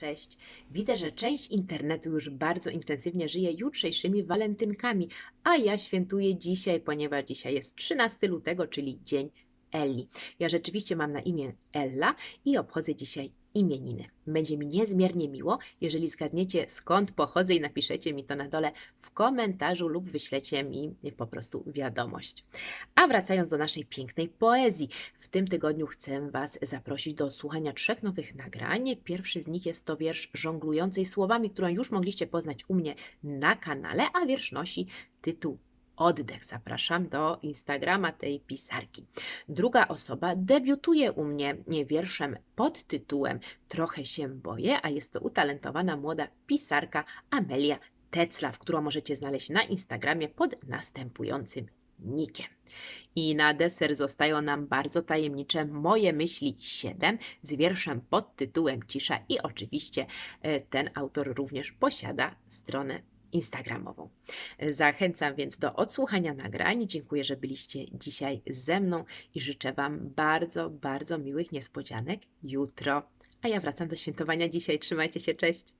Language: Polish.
Cześć. Widzę, że część internetu już bardzo intensywnie żyje jutrzejszymi walentynkami, a ja świętuję dzisiaj, ponieważ dzisiaj jest 13 lutego, czyli Dzień Elli. Ja rzeczywiście mam na imię Ella i obchodzę dzisiaj imieniny. Będzie mi niezmiernie miło, jeżeli zgadniecie skąd pochodzę i napiszecie mi to na dole w komentarzu lub wyślecie mi po prostu wiadomość. A wracając do naszej pięknej poezji, w tym tygodniu chcę Was zaprosić do słuchania trzech nowych nagrań. Pierwszy z nich jest to wiersz żonglującej słowami, którą już mogliście poznać u mnie na kanale, a wiersz nosi tytuł Oddech. Zapraszam do Instagrama tej pisarki. Druga osoba debiutuje u mnie wierszem pod tytułem Trochę się boję, a jest to utalentowana młoda pisarka Amelia Teclaw, którą możecie znaleźć na Instagramie pod następującym nikiem. I na deser zostają nam bardzo tajemnicze Moje myśli 7 z wierszem pod tytułem Cisza i oczywiście e, ten autor również posiada stronę Instagramową. Zachęcam więc do odsłuchania nagrań. Dziękuję, że byliście dzisiaj ze mną i życzę Wam bardzo, bardzo miłych niespodzianek jutro. A ja wracam do świętowania dzisiaj. Trzymajcie się, cześć!